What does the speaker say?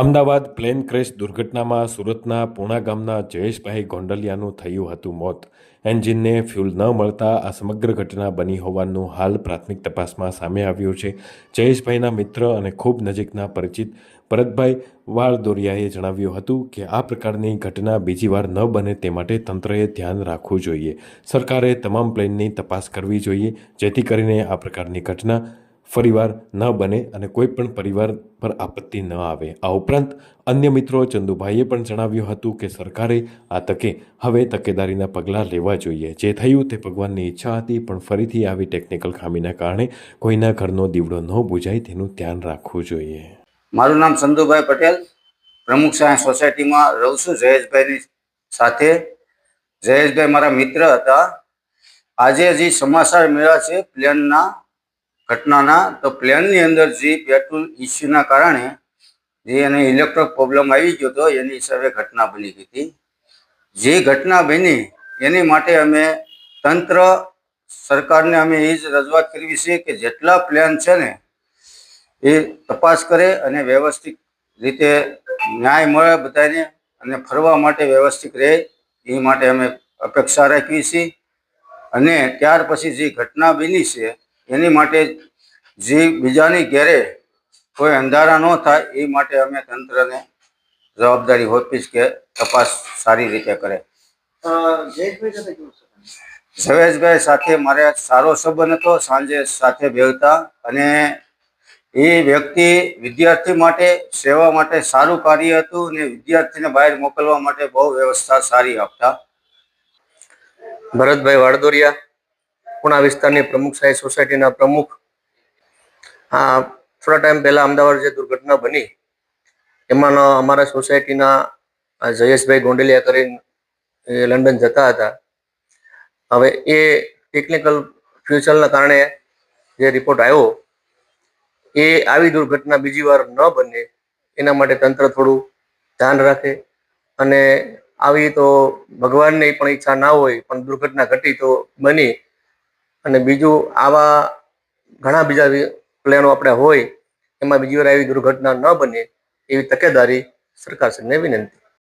Ahmedabad plane crash દુર્ઘટનામાં સુરતના પૂણા ગામના જયેશભાઈ ગોંડલિયાનું થયું હતું મોત. એન્જિનને ફ્યુલ ન મળતા આ સમગ્ર ઘટના બની હોવાનું હાલ પ્રાથમિક તપાસમાં સામે આવ્યું છે. જયેશભાઈના મિત્ર અને ખૂબ નજીકના પરિચિત ભરતભાઈ વાળદોરિયાએ જણાવ્યું હતું કે આ પ્રકારની ઘટના બીજી વાર ન બને તે માટે તંત્રએ ધ્યાન રાખવું જોઈએ. સરકારે તમામ પ્લેનની તપાસ કરવી જોઈએ, જેથી કરીને આ પ્રકારની ઘટના ફરીવાર ન બને અને કોઈ પણ પરિવાર પર આપત્તિ ન આવે. આ ઉપરાંત અન્ય મિત્રો ચંદુભાઈએ પણ જણાવ્યું હતું કે સરકારે આ તકે હવે તકેદારીના પગલાં લેવા જોઈએ. જે થયું તે ભગવાનની ઈચ્છા હતી, પણ ફરીથી આવી ટેકનિકલ ખામીના કારણે કોઈના ઘરનો દીવડો ન બુજાય તેનું ધ્યાન રાખવું જોઈએ. મારું નામ ચંદુભાઈ પટેલ. પ્રમુખ સાયન્સ સોસાયટીમાં રહું છું. જયેશભાઈની સાથે. જયેશભાઈ મારા મિત્ર હતા. આજે જે સમાચાર મળ્યા છે પ્લેનના ઘટનાના તો પ્લેનની અંદર જે પેટ્રોલ ઇસ્યુના કારણે જે એને ઇલેક્ટ્રિક પ્રોબ્લેમ આવી ગયો હતો એની હિસાબે ઘટના બની ગઈ હતી. જે ઘટના બની એની માટે અમે તંત્ર સરકારને અમે એ જ રજૂઆત કરવી છે કે જેટલા પ્લેન છે ને એ તપાસ કરે અને વ્યવસ્થિત રીતે ન્યાય મળે બધાને અને ફરવા માટે વ્યવસ્થિત રહે એ માટે અમે અપેક્ષા રાખીએ છીએ. અને ત્યાર પછી જે ઘટના બની છે એની માટે જે બીજાની ઘેરે કોઈ અંધારા ન થાય એ માટે અમે તંત્રને જવાબદારી હોપીશ કે તપાસ સારી રીતે કરે. ઝવેશભાઈ સાથે મારે સારો સંબંધ હતો સાંજે સાથે બેવતા અને એ વ્યક્તિ વિદ્યાર્થી માટે સેવા માટે સારું કાર્ય હતું અને વિદ્યાર્થીને બહાર મોકલવા માટે બહુ વ્યવસ્થા સારી આપતા. ભરતભાઈ વાડદોરિયા. પુણા વિસ્તારની પ્રમુખ સાહેબ સોસાયટીના પ્રમુખ. આ થોડા ટાઈમ પહેલા અમદાવાદ જે દુર્ઘટના બની, એમાં અમારા સોસાયટીના જયેશભાઈ ગોંડલિયા કરીને લંડન જતા હતા. હવે એ ટેકનિકલ ફ્યુચરના કારણે જે રિપોર્ટ આવ્યો, એ આવી દુર્ઘટના બીજી વાર ન બને, એના માટે તંત્ર થોડું ધ્યાન રાખે અને આવી તો ભગવાનની પણ ઈચ્છા ના હોય, પણ દુર્ઘટના ઘટી તો બની અને બીજું આવા ઘણા બીજા પ્લેનો આપણે હોય, એમાં બીજી વાર આવી દુર્ઘટના ન બને, એવી તકેદારી સરકારશ્રીને વિનંતી.